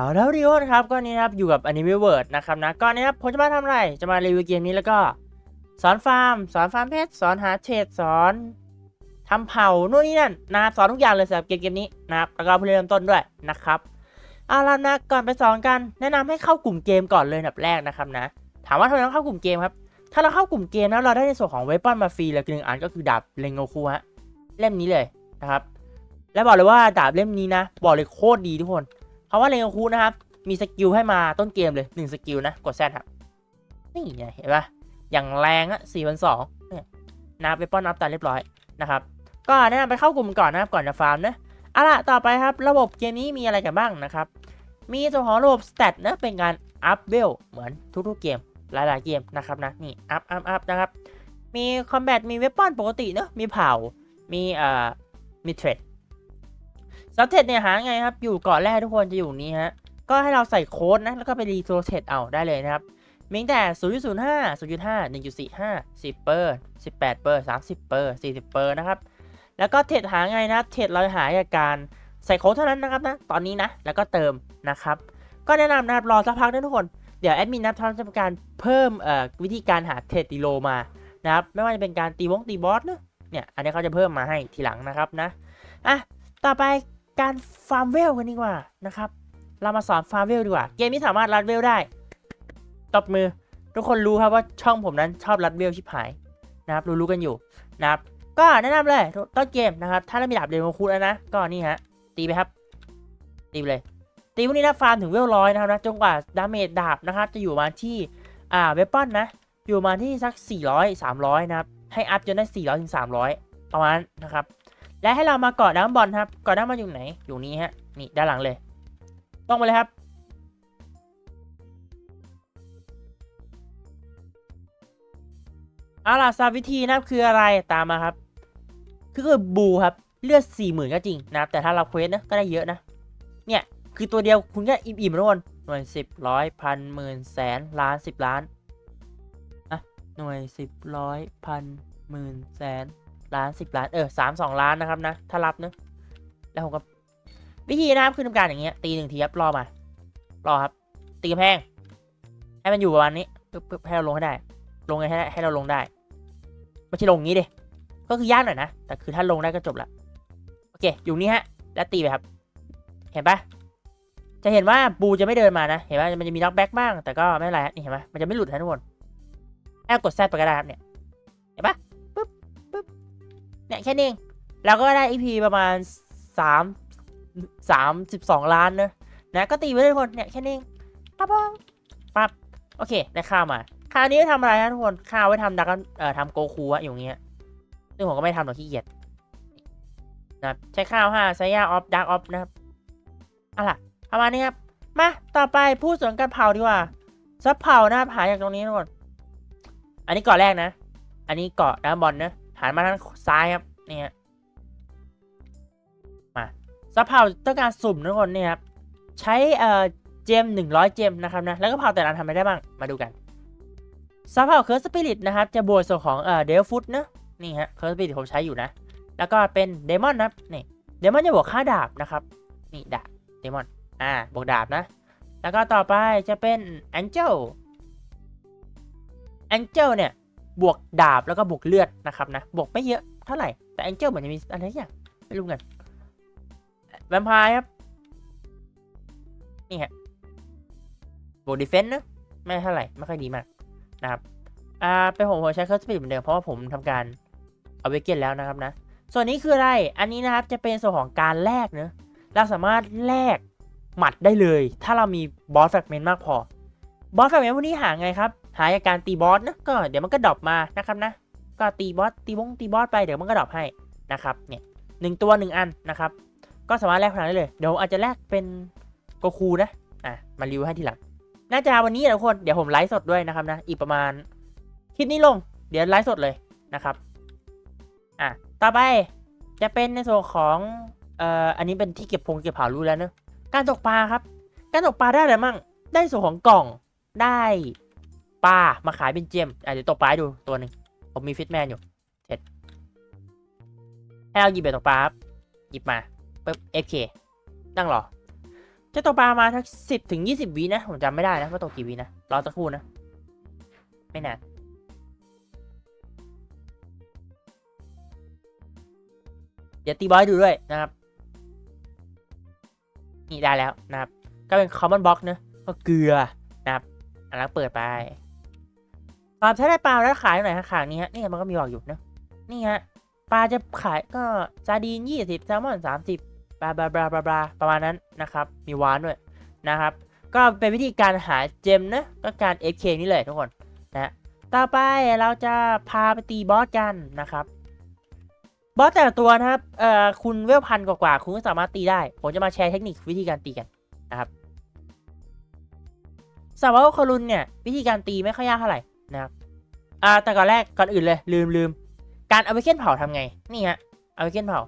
เอาแล้วดิโอนะครับก็นี่ครับอยู่กับ Anime World นะครับนะก็นี่ครับผมจะมาทำอะไรจะมารีวิวเกมนี้แล้วก็ สอนฟาร์ม สอนฟาร์มเพชรสอนหาเทรดสอนทำเผาโน่นนี่นั่นนะครับสอนทุกอย่างเลยสำหรับเกมเกมนี้นะครับแล้วก็เพื่อเริ่มต้นด้วยนะครับเอาละนะก่อนไปสอนกันแนะนำให้เข้ากลุ่มเกมก่อนเลยอันดับแรกนะครับนะ ถามว่าทำไมต้องเข้ากลุ่มเกมครับถ้าเราเข้ากลุ่มเกมแล้วเราได้ในส่วนของเวปอนมาฟรีเลยหนึ่งอันก็คือดาบเรงโงคูฮะเล่มนี้เลยนะครับและบอกเลยว่าดาบเล่มนี้นะ บอกเลยโคตรดีทุกคน เพราว่าเรงโงคูนะครับ มีสกิลให้มาต้นเกมเลยหนึ่งสกิลนะ กดแซดครับ นี่ไงเห็นปะอย่างแรงอะสี่พันสองเนี่ยนับเวปอนอัพตาเรียบร้อยนะครับ ก็แนะนำไปเข้ากลุ่มก่อนนะครับก่อนจะฟาร์มนะเอาล่ะต่อไปครับ ระบบเกมนี้มีอะไรกันบ้างนะครับ มีส่วนของระบบสเตตนะเป็นการอัพเวลเหมือนทุกๆเกมหลายๆเกมนะครับนะนี่อัพอัพอัพนะครับ มีคอมแบทมีเวปอนปกติเนะมีเผา มีเอ่อมีเทรด ซับเทรดเนี่ยหาไงครับ อยู่เกาะแรกทุกคนจะอยู่นี้ฮะ ก็ให้เราใส่โค้ดนะ แล้วก็ไปรีโทรเทรดเอาได้เลยนะครับมิ้งแต่ 0.05 0.5 1.45 10เปอร์18เปอร์30เปอร์40เปอร์นะครับ แล้วก็เทรดหาไงนะเทรดเราหาจากการใส่โค้ดเท่านั้นนะครับนะ ตอนนี้นะ แล้วก็เติมนะครับ ก็แนะนำนะครับรอสักพักนะทุกคน เดี๋ยวแอดมินนะครับทำการเพิ่มเอ่อวิธีการหาเทรดดีโลมานะครับ ไม่ว่าจะเป็นการตีวงตีบอสเนอะเนี่ย อันนี้เขาจะเพิ่มมาให้ทีหลังนะครับนะ อะ ต่อไป การฟาร์มเวลกันดีกว่านะครับ เรามาสอนฟาร์มเวลดีกว่า เกมนี้สามารถรัดเวลได้ ตบมือ ทุกคนรู้ครับว่าช่องผมนั้นชอบรัดเวลชิบหายนะครับ รู้ๆกันอยู่นะครับ ก็แนะนำเลยต้นเกมนะครับ ถ้าเรามีดาบเดโมคูแล้วนะ ก็นี่ฮะ ตีไปครับ ตีไปเลย ตีพวกนี้นะฟาร์มถึงเวลร้อยนะครับนะ จนกว่าดาเมจดาบนะครับ จะอยู่มาที่ อ่า เวปอนนะ อยู่มาที่สัก 400 300 นะครับ ให้อัพจนได้ 400ถึง300ประมาณนะครับ และให้เรามาเกาะด้าบอลครับเกาะด้านบอลอยู่ไหน อยู่นี้ฮะ นี่ด้านหลังเลย ต้องไปเลยครับ เอาล่ะซาวิธีนะครับคืออะไรตามมาครับ คือคือบูครับ เลือดสี่หมื่นก็จริงนะครับ แต่ถ้าเราเควสนะก็ได้เยอะนะ เนี่ย คือตัวเดียวคุณก็อิ่มๆทุกคนหน่วยสิบร้อยพันหมื่นแสนล้านสิบล้านอะหน่วยสิบร้อยพันหมื่นแสน ล้านสิบล้านเออสามสองล้านนะครับนะถ้ารับเนะแล้วผมก็วิธีนะครับคือทำการอย่างเงี้ยตีหนึ่งทีครับรอมารอครับ ตีกระแพงให้มันอยู่ประมาณนี้ปึ๊บปึ๊บให้เราลงให้ได้ ลงให้ได้ให้เราลงได้ไม่ใช่ลงงี้ดิก็คือยากหน่อยนะแต่คือถ้าลงได้ก็จบละโอเค อยู่นี่ฮะ แล้วตีไปครับ เห็นปะจะเห็นว่าบูจะไม่เดินมานะ เห็นปะมันจะมีน็อกแบ็กบ้าง แต่ก็ไม่เป็นไรนี่เห็นปะมันจะไม่หลุดนะทุกคนแค่กดแซดไปก็ได้ครับเนี่ย เห็นปะ เนี่ยแค่นี้เองเราก็ได้ EP ประมาณสามสามสิบสองล้านเนอะนะก็ตีไปเลยทุกคนเนี่ยแค่นี้เองปั๊บปั๊บโอเคได้ข้าวมาคราวนี้ทำอะไรนะทุกคนข้าวไว้ทำดักเอ่อทำโกคูอะอย่างเงี้ยซึ่งผมก็ไม่ทำหรอกขี้เกียจนะใช้ข้าวห้าไซยาออฟดักออฟนะครับเอาล่ะประมาณนี้ครับมาต่อไปพูดส่วนการเผาดีกว่าซับเผานะครับหาจากตรงนี้ทุกคนอันนี้เกาะแรกนะ อันนี้เกาะด้านบอลนะ หันมาทางซ้ายครับนี่ฮะมาซับเผาต้องการสุ่มทุกคนเนี่ยครับใช้เอ่อเจมหนึ่งร้อยเจมนะครับนะแล้วก็เผาแต่ละทำอะไรได้บ้างมาดูกันซับเผาเคิร์สสปิริตนะครับจะบวกส่วนของเอ่อเดลฟุตนะนี่ฮะเคิร์สสปิริตผมใช้อยู่นะ แล้วก็เป็นเดมอนนะครับนี่เดมอนจะบวกค่าดาบนะครับนี่ดาบเดมอนอ่าบวกดาบนะ แล้วก็ต่อไปจะเป็นแองเจิลแองเจิลเนี่ย บวกดาบแล้วก็บวกเลือดนะครับนะ บวกไม่เยอะเท่าไหร่ แต่แองเจิลเหมือนจะมีอะไรอย่างไม่รู้กันแวมไพร์ครับ นี่ฮะบวกดีเฟนส์นะ ไม่เท่าไหร่ ไม่ค่อยดีมากนะครับ อ่าเป็นผมผมใช้เคอร์สปีดเหมือนเดิมเพราะว่าผมทำการเอาเวกเกนแล้วนะครับนะ ส่วนนี้คืออะไร อันนี้นะครับจะเป็นส่วนของการแลกเนะเราสามารถแลกหมัดได้เลย ถ้าเรามีบอสแฟกเมนต์มากพอ บอสแฟกเมนต์พวกนี้หาไงครับ หาจากการตีบอสนะก็เดี๋ยวมันก็ดรอปมานะครับนะ ก็ตีบอสตีบงตีบอสไปเดี๋ยวมันก็ดรอปให้นะครับเนี่ยหนึ่งตัวหนึ่งอันนะครับ ก็สามารถแลกพลังได้เลยเดี๋ยวอาจจะแลกเป็นโกคูนะอะมารีวิวให้ทีหลังน่าจะวันนี้แหละทุกคนเดี๋ยวผมไลฟ์สดด้วยนะครับนะอีกประมาณคลิปนี้ลง เดี๋ยวไลฟ์สดเลยนะครับอะต่อไปจะเป็นในส่วนของเอ่ออันนี้เป็นที่เก็บพงเก็บเผารู้แล้วเนอะการตกปลาครับ การตกปลาได้อะไรมั่งได้ส่วนของกล่อง ได้ปลามาขายเป็นเจมอะเดี๋ยวตกปลาดูตัวหนึ่งผมมีฟิตแมนอยู่เสร็จให้เราหยิบเบ็ดตกปลาครับหยิบมาปึ๊บ FK นั่งรอจะตกปลามาทั้งสิบถึงยี่สิบวินะผมจำไม่ได้นะว่าตกกี่วินะรอสักครู่นะ ไม่นานเดี๋ยวตีบอยดูด้วยนะครับนี่ได้แล้วนะครับ ก็เป็น common box นะก็เกลือนะครับ อันนั้นเปิดไปปลาใช้ได้ปลาแล้วขายหน่อยฮะขางนี้ฮะนี่มันก็มีบอกอยู่นะนี่ฮะปลาจะขายก็ซาดีนยี่สิบแซลมอนสามสิบบาบาบาบาบาประมาณนั้นนะครับ มีวานด้วยนะครับ ก็เป็นวิธีการหาเจมนะก็การ FK นี่เลยทุกคนนะฮะต่อไปเราจะพาไปตีบอสกันนะครับ บอสแต่ละตัวนะครับเอ่อคุณเวลพันกว่าๆคุณก็สามารถตีได้ ผมจะมาแชร์เทคนิควิธีการตีกันนะครับ สำหรับว่าคอรุนเนี่ยวิธีการตีไม่ค่อยยากเท่าไหร่นะครับอ่าแต่ก่อนแรกก่อนอื่นเลยลืมลืมการเอาเวกเคนเผาทำไงนี่ฮะเอาเวกเคนเผา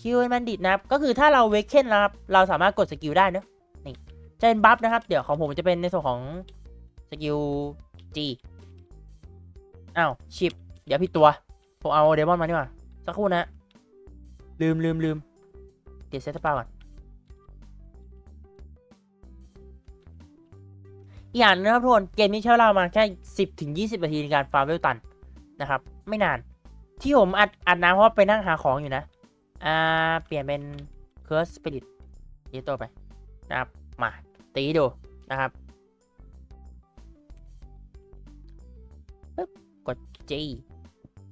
คิวมันดิดนะครับก็คือถ้าเราเวกเคนนะครับเราสามารถกดสกิลได้เนอะนี่จะเป็นบัฟนะครับ เดี๋ยวของผมจะเป็นในส่วนของสกิล G อ้าวชิปเดี๋ยวผิดตัวผมเอาเดมอนมาดีกว่าสักครู่นะลืมลืมลืมเดี๋ยวเซตสปาก่อน อีกอย่างนะครับทุกคนเกมนี้ใช้เวลามาแค่10ถึง20นาทีในการฟาร์มเวลตันนะครับ ไม่นาน ที่ผมอัดอัดน้ำเพราะไปนั่งหาของอยู่นะอ่าเปลี่ยนเป็น Curse Spirit ยีตัวไปนะครับมาตีดูนะครับปึ๊บกด G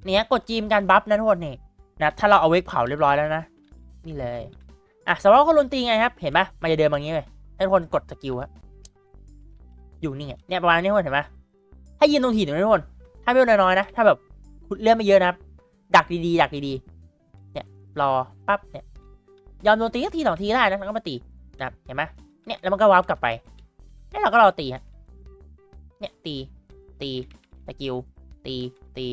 เนี่ยกด G เป็นการบัฟนะทุกคนนี่นะถ้าเราเอาเวกเผาเรียบร้อยแล้วนะ นี่เลย อะสำหรับคนลุนตีไงครับ เห็นปะมันจะเดินมาอย่างนี้เลยให้ทุกคนกดสกิลฮะ อยู่นี่ไงเนี่ยประมาณนี้ทุกคนเห็นปะให้ยืนตรงหินตรงนี้ทุกคนถ้าเวลน้อยๆนะ ถ้าแบบเลื่อนไม่เยอะนะดักดีๆดักดีๆเนี่ยรอปั๊บเนี่ยยอมโดนตีสักทีสองทีได้นะแล้วก็มาตีนะครับเห็นไหมเนี่ยแล้วมันก็วาร์ปกลับไปแล้วเราก็รอตีฮะเนี่ยตีตีสกิลตีตี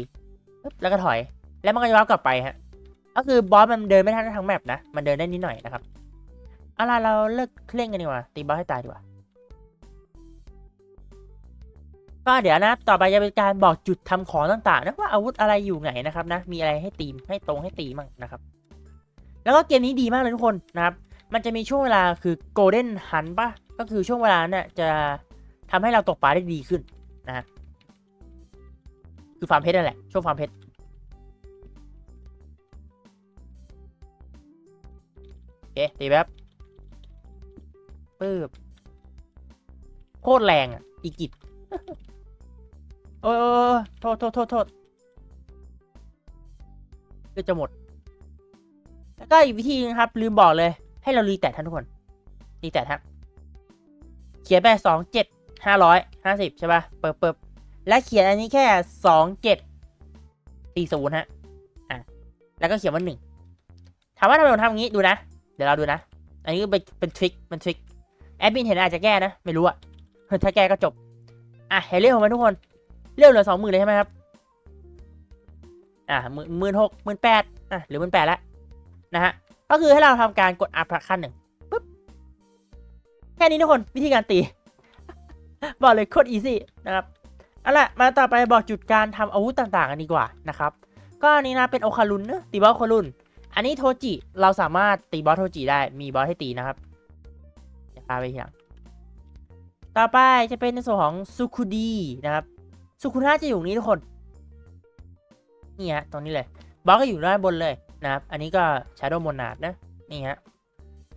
ปึ๊บแล้วก็ถอย แล้วมันก็จะวาร์ปกลับไปฮะก็คือบอสมันเดินไม่ทันทั้งแมปนะมันเดินได้นิดหน่อยนะครับเอาล่ะเราเลิกเล่นกันดีกว่าตีบอสให้ตายดีกว่า ก็เดี๋ยวนะ ต่อไปจะเป็นการบอกจุดทำของต่างๆนะว่าอาวุธอะไรอยู่ไหนนะครับนะ มีอะไรให้ตีมให้ตรงให้ตีมั่งนะครับ แล้วก็เกมนี้ดีมากเลยทุกคนนะครับ มันจะมีช่วงเวลาคือ Golden Hunt ป่ะก็คือช่วงเวลาเนี่ยจะทำให้เราตกปลาได้ดีขึ้นนะฮะคือฟาร์มเพชรนั่นแหละ ช่วงฟาร์มเพชรโอเคตีแบบปึ๊บโคตรแรงอะอีกิจ โอ้ยโอ้ยโทษโทษโทษโทษเลือดจะหมด แล้วก็อีกวิธีนึงครับ ลืมบอกเลย ให้เรารีแตทท่านทุกคนรีแตทฮะเขียนไปสองเจ็ดห้าร้อยห้าสิบใช่ป่ะเปิบเปิบและเขียนอันนี้แค่สองเจ็ดสี่ศูนย์ฮะอะแล้วก็เขียนว่าหนึ่งถามว่าทำไมผมทำอย่างนี้ดูนะ เดี๋ยวเราดูนะ อันนี้เป็นเป็นทริคเป็นทริคแอดมินเห็นอาจจะแก้นะ ไม่รู้อะถ้าแก้ก็จบ อะเห็นเรื่องของมันทุกคน เรื่องเหลือสองหมื่นเลยใช่ไหมครับ อะหมื่นหกหมื่นแปดอะหรือหมื่นแปดแล้วนะฮะ ก็คือให้เราทำการกดอัพขั้นหนึ่งปุ๊บ แค่นี้ทุกคนวิธีการตี บอกเลยโคตรอีซี่นะครับเอาละมาต่อไปบอกจุดการทำอาวุธต่างๆกันดีกว่านะครับ ก็อันนี้นะเป็นโอคารุนเนอะตีบอสโอคารุน อันนี้โทจิเราสามารถตีบอสโทจิได้มีบอสให้ตีนะครับเดี๋ยวพาไปทีหลังต่อไปจะเป็นในส่วนของซูคุดีนะครับ ซูคุนะจะอยู่นี้ทุกคนนี่ฮะตรงนี้เลยบอสก็อยู่ด้านบนเลยนะครับ อันนี้ก็ Shadow Monad นะนี่ฮะ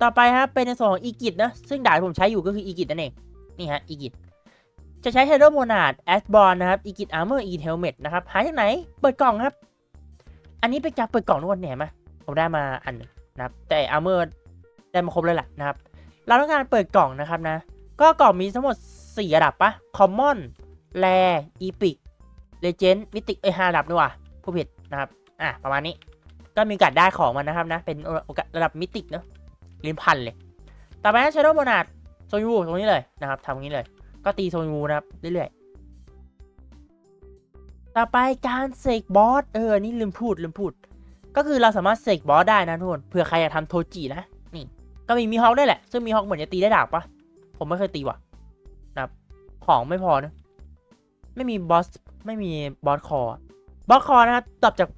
ต่อไปครับเป็นในส่วนของอีกิตนะซึ่งดาบผมใช้อยู่ก็คืออีกิตนั่นเองนี่ฮะอีกิตจะใช้ Shadow Monad a s b o r n นะครับอีกิต Armor อีกิต Helmet นะครับหาจากไหนเปิดกล่องครับ อันนี้เป็นการเปิดกล่องทุกคนเนี่ยเห็นไหมผมได้มาอันหนึงนะครับแต่ Armor ได้มาครบเลยแหละนะครับเราต้องการเปิดกล่องนะครับนะ ก็กล่องมีทั้งหมด4ระดับปะ Common Rare Epic Legend Mythic เอ้ยห้าระดับนี่ว่ะผู้ผิดนะครับ อะ ประมาณนี้ ก็มีโอกาสได้ของมันนะครับนะ เป็นระดับมิติเนอะลิ้นพันเลย ต่อไปนะชาโดว์โมนาดโซยูตรงนี้เลยนะครับทำอย่างนี้เลย ก็ตีโซยูนะครับ เรื่อยๆ ต่อไปการเสกบอส เออนนี่ลืมพูดลืมพูด ก็คือเราสามารถเสกบอสได้นะทุกคน เผื่อใครอยากทำโทจินะ นี่ ก็มีมีฮอกได้แหละ ซึ่งมีฮอกเหมือนจะตีได้ดาบปะผมไม่เคยตีว่ะนะครับ ของไม่พอนะ ไม่มีบอสไม่มีบอสคอร์บอสคอนะครับตอบจาก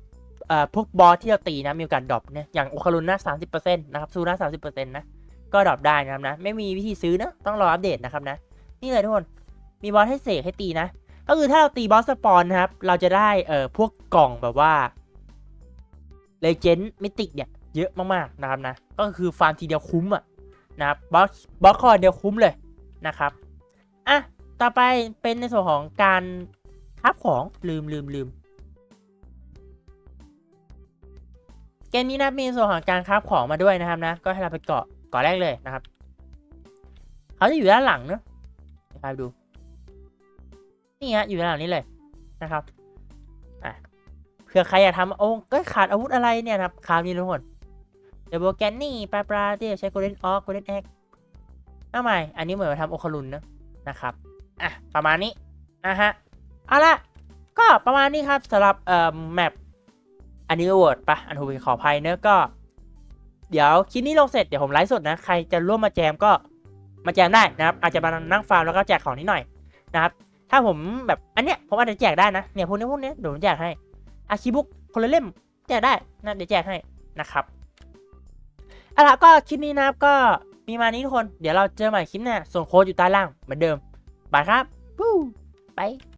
เอ่อพวกบอสที่เราตีนะมีโอกาสดรอปเนี่ยอย่างโอคารุนนะสามสิบเปอร์เซ็นต์นะครับซูนะสามสิบเปอร์เซ็นต์นะก็ดรอปได้นะครับนะไม่มีวิธีซื้อนะต้องรออัปเดตนะครับนะ นี่เลยทุกคนมีบอสให้เสกให้ตีนะ ก็คือถ้าเราตีบอสสปอนนะครับ เราจะได้เอ่อพวกกล่องแบบว่าเลเจนด์มิติกเนี่ยเยอะมากๆนะครับนะ ก็คือฟาร์มทีเดียวคุ้มอะนะครับบอสบอสคอเดียวคุ้มเลยนะครับอะ ต่อไปเป็นในส่วนของการคับของลืมลืมลืมเกมนี้นะมีส่วนของการคราฟของมาด้วยนะครับนะ ก็ให้เราไปเกาะเกาะแรกเลยนะครับเขาจะอยู่ด้านหลังเนอะนะครับดูนี่ฮะอยู่ด้านหลังนี้เลยนะครับอะเผื่อใครอยากทำโอ้ก็ขาดอาวุธอะไรเนี่ยครับคราวนี้ทุกคนเดบแกนนี่ปลาปลาที่ใช้โกลเด้นออกโกลเด้นแอกทำไมอันนี้เหมือนมาทำโอคารุนนะนะครับ อะประมาณนี้นะฮะเอาละก็ประมาณนี้ครับสำหรับเอ่อแมปอันนี้เวิร์ดปะอันทูขออภัยเนอะก็ เดี๋ยวคลิปนี้ลงเสร็จเดี๋ยวผมไลฟ์สดนะ ใครจะร่วมมาแจมก็มาแจมได้นะครับอาจจะมานั่งฟาร์มแล้วก็แจกของนิดหน่อยนะครับถ้าผมแบบอันเนี้ยผมอาจจะแจกได้นะเนี่ยพวกนี้พวกนี้เดี๋ยวผมแจกให้อาคีบุกคนละเล่มแจกได้นะเดี๋ยวแจกให้นะครับเอาละก็คลิปนี้นะครับก็มีมานี้ทุกคน เดี๋ยวเราเจอใหม่คลิปหน้าส่วนโค้ดอยู่ใต้ล่างเหมือนเดิม บายครับปู้ไป